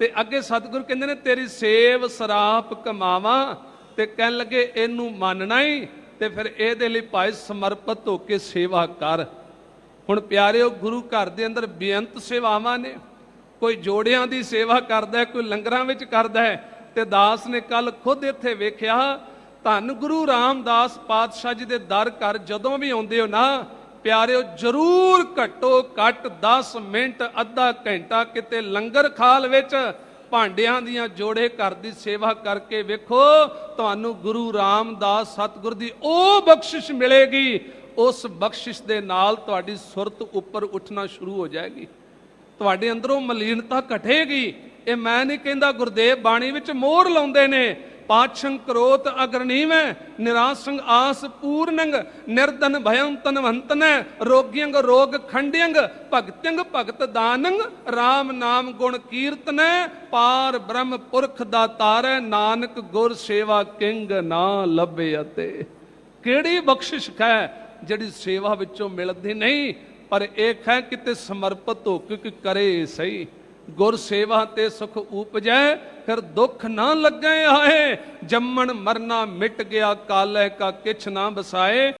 ਤੇ ਅੱਗੇ ਸਤਿਗੁਰੂ ਕਹਿੰਦੇ ਨੇ, ਤੇਰੀ ਸੇਵ ਸਰਾਪ ਕਮਾਵਾਂ ਤੇ ਕਹਿਣ ਲੱਗੇ, ਇਹਨੂੰ ਮੰਨਣਾ ਹੀ ਤੇ ਫਿਰ ਇਹਦੇ ਲਈ ਭਾਈ ਸਮਰਪਿਤ ਹੋ ਕੇ ਸੇਵਾ ਕਰ। ਹੁਣ ਪਿਆਰਿਓ, ਗੁਰੂ ਘਰ ਦੇ ਅੰਦਰ ਬੇਅੰਤ ਸੇਵਾਵਾਂ ਨੇ। ਕੋਈ ਜੋੜਿਆਂ ਦੀ ਸੇਵਾ ਕਰਦਾ ਕੋਈ ਲੰਗਰਾਂ ਵਿੱਚ ਕਰਦਾ ਹੈ, ਤੇ ਦਾਸ ਨੇ ਕੱਲ ਖੁਦ ਇੱਥੇ ਵੇਖਿਆ, ਧੰਨ ਗੁਰੂ ਰਾਮਦਾਸ ਪਾਤਸ਼ਾਹ ਜੀ ਦੇ ਦਰ ਘਰ ਜਦੋਂ ਵੀ ਆਉਂਦੇ ਹੋ ਨਾ ਪਿਆਰਿਓ, ਜਰੂਰ ਘੱਟੋ ਘੱਟ 10 ਮਿੰਟ, ਅੱਧਾ ਘੰਟਾ ਕਿਤੇ ਲੰਗਰ ਖਾਲ ਵਿੱਚ ਭਾਂਡਿਆਂ ਦੀਆਂ ਜੋੜੇ ਘਰ ਦੀ ਸੇਵਾ ਕਰਕੇ ਵੇਖੋ, ਤੁਹਾਨੂੰ ਗੁਰੂ ਰਾਮਦਾਸ ਸਤਿਗੁਰ ਦੀ ਉਹ ਬਖਸ਼ਿਸ਼ ਮਿਲੇਗੀ, ਉਸ ਬਖਸ਼ਿਸ਼ ਦੇ ਨਾਲ ਤੁਹਾਡੀ ਸੁਰਤ ਉੱਪਰ ਉੱਠਣਾ ਸ਼ੁਰੂ ਹੋ ਜਾਏਗੀ। ਤੁਹਾਡੇ ਅੰਦਰੋਂ ਮਲੀਨਤਾ ਘਟੇਗੀ। ਇਹ ਮੈਂ ਨਹੀਂ ਕਹਿੰਦਾ ਗੁਰਦੇਵ ਬਾਣੀ ਵਿੱਚ ਮੋਹਰ ਲਾਉਂਦੇ ਨੇ ਪਾਛੰ ਕਰੋਤ ਅਗਰਨੀਵੈ ਨਿਰਾਸੰਗ ਆਸ ਪੂਰਨੰਗ ਨਿਰਦਨ ਭਯੰ ਤਨਵੰਤਨੈ ਰੋਗਿਯੰਗ ਰੋਗ ਖੰਡਿਯੰਗ ਭਗਤਿਯੰਗ ਭਗਤ ਦਾਨੰਗ RAM ਨਾਮ ਗੁਣ ਕੀਰਤਨੈ, ਪਾਰ ਬ੍ਰਹਮ ਪੁਰਖ ਦਾ ਨਾਨਕ ਗੁਰ ਸੇਵਾ ਕਿੰਗ ਨਾ ਲੱਭੇ ਅਤੇ। ਕਿਹੜੀ ਬਖਸ਼ਿਸ਼ ਹੈ ਜਿਹੜੀ ਸੇਵਾ ਵਿੱਚੋਂ ਮਿਲਦੀ ਨਹੀਂ, ਪਰ ਇਹ ਹੈ ਕਿਤੇ ਸਮਰਪਿਤ ਹੋ ਕੇ ਕਿ ਕਰੇ ਸਹੀ। ਗੁਰ ਸੇਵਾ ਤੇ ਸੁਖ ਉਪਜੈ ਫਿਰ ਦੁੱਖ ਨਾ ਲੱਗੇ ਆਏ ਜੰਮਣ ਮਰਨਾ ਮਿਟ ਗਿਆ ਕਾਲਹਿ ਕਾ ਕਿਛ ਨਾ ਬਸਾਏ